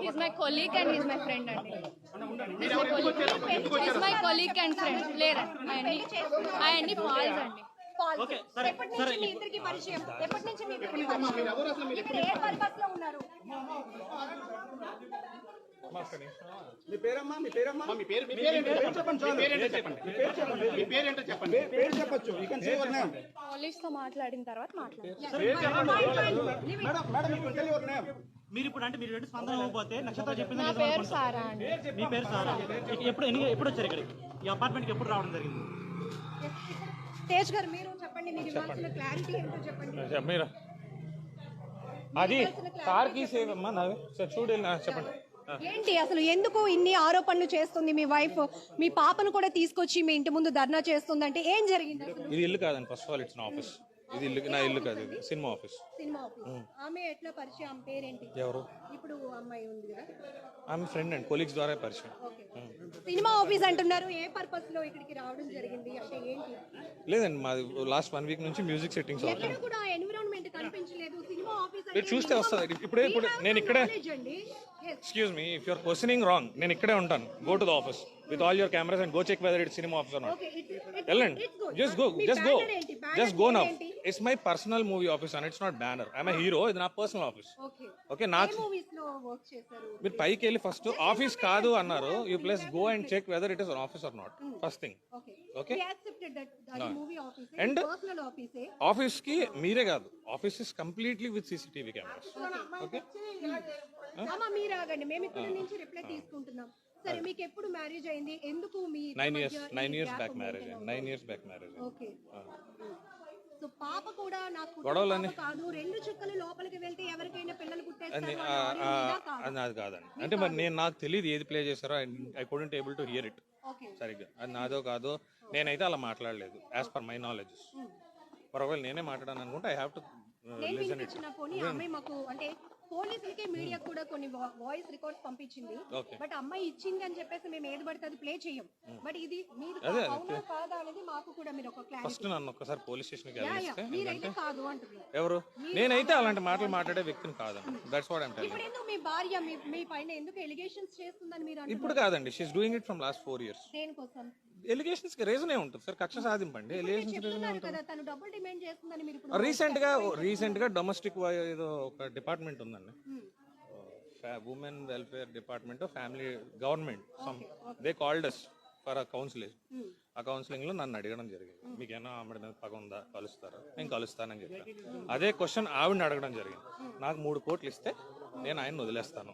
He's my colleague and he's my friend అండి He's my colleague. He's my colleague and friend. లేరా అవన్నీ అవన్నీ falls అండి okay సరే ఎప్పటి సరే నుంచి మీ ఇద్దరికి పరిచయం ఎప్పటి నుంచి మీ ఇద్దరికి పరిచయం ఇక్కడ ఏ పర్పస్ లో ఉన్నారు మీ పేరమ్మా మీ పేరమ్మా? మీ పేరు మీ పేరు ఏంటో చెప్పండి. మీ పేరు ఏంటో చెప్పండి. మీ పేరు ఏంటో చెప్పండి. పేరు చెప్పొచ్చు. You can say your name పోలీస్తో మాట్లాడిన తర్వాత మాట్లాడతాం madam madam you can tell your name మీరు ఇప్పుడు అంటే మీరు రెండు స్పందన ఇవ్వకపోతే నక్షత్ర చెప్పింది నా పేరు. సారా అండి. మీ పేరు సారా? ఎప్పుడు ఎన్ని ఎప్పుడు వచ్చారు ఇక్కడికి? ఈ అపార్ట్మెంట్కి ఎప్పుడు రావడం జరిగింది? తేజ్ గారు మీరు చెప్పండి మీరు ఇవ్వాల్సిన క్లారిటీ ఏంటో చెప్పండి. మీరు? అది కార్ కీ సేవ్ అమ్మా నావి సార్ చూడు నా- చెప్పండి. ఏంటి అసలు ఎందుకు ఇన్ని ఆరోపణలు చేస్తుంది మీ వైఫ్? మీ పాపను కూడా తీసుకొచ్చి మీ ఇంటి ముందు ధర్నా చేస్తుందంటే ఏం జరిగింది ఇది ఇల్లు కాదండి ఫస్ట్ ఆఫ్ ఆల్ ఇట్స్ నా ఆఫీస్ ఇది ఇల్లు నా ఇల్లు కాదు ఇది సినిమా ఆఫీస్ సినిమా ఆఫీస్ ఆమె ఎట్లా పరిచయం? ఆమె పేరేంటి? ఎవరు? ఇప్పుడు అమ్మాయి ఉంది కదా. ఆమె ఫ్రెండ్ అండి కొలీగ్స్ ద్వారా పరిచయం. సినిమా ఆఫీస్ అంటున్నారు ఏ పర్పస్లో ఇక్కడికి రావడం జరిగింది? అంటే ఏంటి? లేదండి మాది లాస్ట్ వన్ వీక్ నుంచి మ్యూజిక్ సెట్టింగ్స్ అవుతుంది కూడా ఎన్విరాన్మెంట్ కనిపించలేదు. సినిమా ఆఫీస్ చూస్తే వస్తుంది. ఇప్పుడే ఇప్పుడు నేను ఇక్కడే. Excuse me if you're questioning wrong నేను ఇక్కడే ఉంటాను. Go to the office with all your cameras and go check whether it cinema office not it- వెళ్ళండి. Just go just go just go now? It's my personal movie office and it's not banner I'm hero ఇది నా personal office okay నాకు చేశారు? మీరు పైకి వెళ్ళి first office కాదు అన్నారు. You please go and check whether it is office or not first thing okay ఆఫీసే ఆఫీస్కి మీరే కాదు. Office is completely with CCTV cameras okay అమ్మా మీరు ఆగండి. మేము ఇక్కడ నుంచి రిప్లై తీసుకుంటున్నాం. సరే మీకు ఎప్పుడు మ్యారేజ్ అయింది? ఎందుకు మీ nine years nine years back marriage nine years back marriage okay so పాప కూడా నాకు పాప కాదు. రెండు చుక్కలు లోపలికి వెళ్తే ఎవరికైనా పిల్లలు పుట్టేస్తారు? అది కాదండి. అంటే మరి నేను నాకు తెలియదు ఏది ప్లే చేశారో. I couldn't able to hear it సరిగ్గా. అది నాదో కాదో నేనైతే అలా మాట్లాడలేదు యాజ్ పర్ మై నాలెడ్జ్ ఒకవేళ నేనే మాట్లాడాను అనుకుంటే I have to listen it అంటే పోలీసులకి మీడియా కూడా కొన్ని వాయిస్ రికార్డ్స్ పంపించింది. బట్ అమ్మాయి ఇచ్చింది అని చెప్పేసి మేము ఏది పడితే అది ప్లే చేయం. బట్ ఇది మీరు అవునా కాదా అనేది మాకు కూడా మీరు ఒక క్లారిటీ ఫస్ట్ నన్ను ఒక్కసారి పోలీస్ వెళ్ళిస్తే మీరైతే కాదు అంటున్నారు. ఎవరు? నేనైతే అలాంటి మాటలు మాట్లాడే వ్యక్తిని కాదండి దట్స్ వాట్ ఐమ్ టెలింగ్ ఇప్పుడు ఎందుకు మీ భార్య మీ పైన ఎందుకు ఎలిగేషన్స్ చేస్తుందని మీరు ఇప్పుడు కాదండి. She's doing it from last four years దేనికోసం? ఎలిగేషన్స్కి రీజన్ ఉంటుంది. సార్ కక్ష సాధింపండి. ఎలిగేషన్స్ రీజన్ ఇప్పుడు రీసెంట్గా రీసెంట్గా డొమెస్టిక్ ఏదో ఒక డిపార్ట్మెంట్ ఉందండి. Women welfare department family government some they called us for a counselling ఆ కౌన్సిలింగ్లో నన్ను అడగడం జరిగింది. మీకేనా ఆమె మీద పగ ఉందా? కలుస్తారా? నేను కలుస్తానని చెప్పాను అదే క్వశ్చన్ ఆవిడని అడగడం జరిగింది. నాకు మూడు కోట్లు ఇస్తే నేను ఆయన వదిలేస్తాను.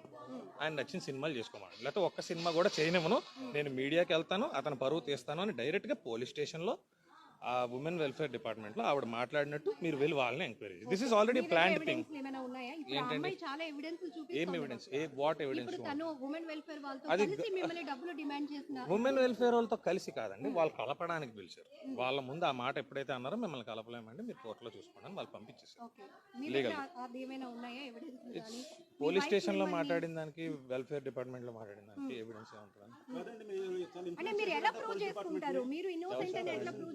ఆయన నచ్చిన సినిమాలు చేసుకోమని లేకపోతే ఒక్క సినిమా కూడా చేయనివ్వను. నేను మీడియాకి వెళ్తాను అతను పరువు తీస్తాను అని డైరెక్ట్గా పోలీస్ స్టేషన్లో ఆ ఉమెన్ వెల్ఫేర్ డిపార్ట్మెంట్లో ఆవిడ మాట్లాడినట్టు మీరు వెళ్ళి వాళ్ళని enquiry this is already planned thing అమ్మాయి చాలా ఎవిడెన్స్ ఏం ఎవిడెన్స్ ఏ వాట్ ఎవిడెన్స్ ఇప్పుడు తను ఉమెన్ వెల్ఫేర్ వాళ్ళతో అది కలిసి మిమ్మల్ని డబ్బులు డిమాండ్ చేసిన ఉమెన్ వెల్ఫేర్ వాళ్ళతో కలిసి కాదండి వాళ్ళు కలపడానికి పిలిచారు. వాళ్ళ ముందు ఆ మాట ఎప్పుడైతే అన్నారో మిమ్మల్ని కలపలేమండి మీరు కోర్టులో చూసుకోండి అని వాళ్ళు పంపించేసారు ఓకే. మీ దగ్గర అది ఏమైనా ఉన్నాయా ఎవిడెన్స్ కానీ? పోలీస్ స్టేషన్లో మాట్లాడిన దానికి వెల్ఫేర్ డిపార్ట్మెంట్లో మాట్లాడిన దానికి ఎవిడెన్స్ ఏముంటుంది అంటే మీరు ఎలా ప్రూవ్ చేసుకుంటారు? మీరు ఇన్నోసెంట్ అని ఎట్లా ప్రూవ్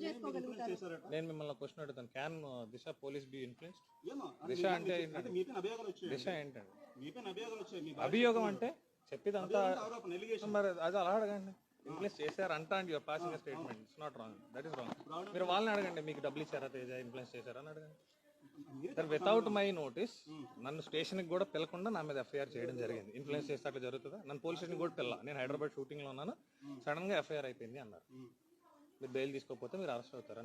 నేను మిమ్మల్ని క్వశ్చన్ అడుగుతాను. Can Disha police be influence Disha అంటే ఏంటండి? మీపైన అభియోగాలు వచ్చాయి దిశ ఏంటండి మీపైన అభియోగాలు వచ్చాయి మీ అభియోగం అంటే చెప్పేదంతా ఆరోపణ ఎలిగేషన్ మరి అది అలా అడగండి. ఇన్ఫ్లుయెన్స్ చేశారు అంట and your passing statement it's not wrong that is wrong మీరు వాళ్ళని అడగండి మీకు డబ్బులు ఇచ్చారా తేజ ఇన్ఫ్లుయెన్స్ చేశారా అని అడగండి. సార్ వితౌట్ మై నోటీస్ నన్ను స్టేషన్కి కూడా పిలకుండా నా మీద ఎఫ్ఐఆర్ చేయడం జరిగింది. ఇన్ఫ్లుయెన్స్ చేస్తే అట్లా జరుగుతుందా? నన్ను పోలీస్ స్టేషన్ కూడా పిల్ల. నేను హైదరాబాద్ షూటింగ్లో ఉన్నాను. సడన్గా ఎఫ్ఐఆర్ అయిపోయింది అన్నారు. మీరు బెయిల్ తీసుకోకపోతే మీరు అరెస్ట్ అవుతారని.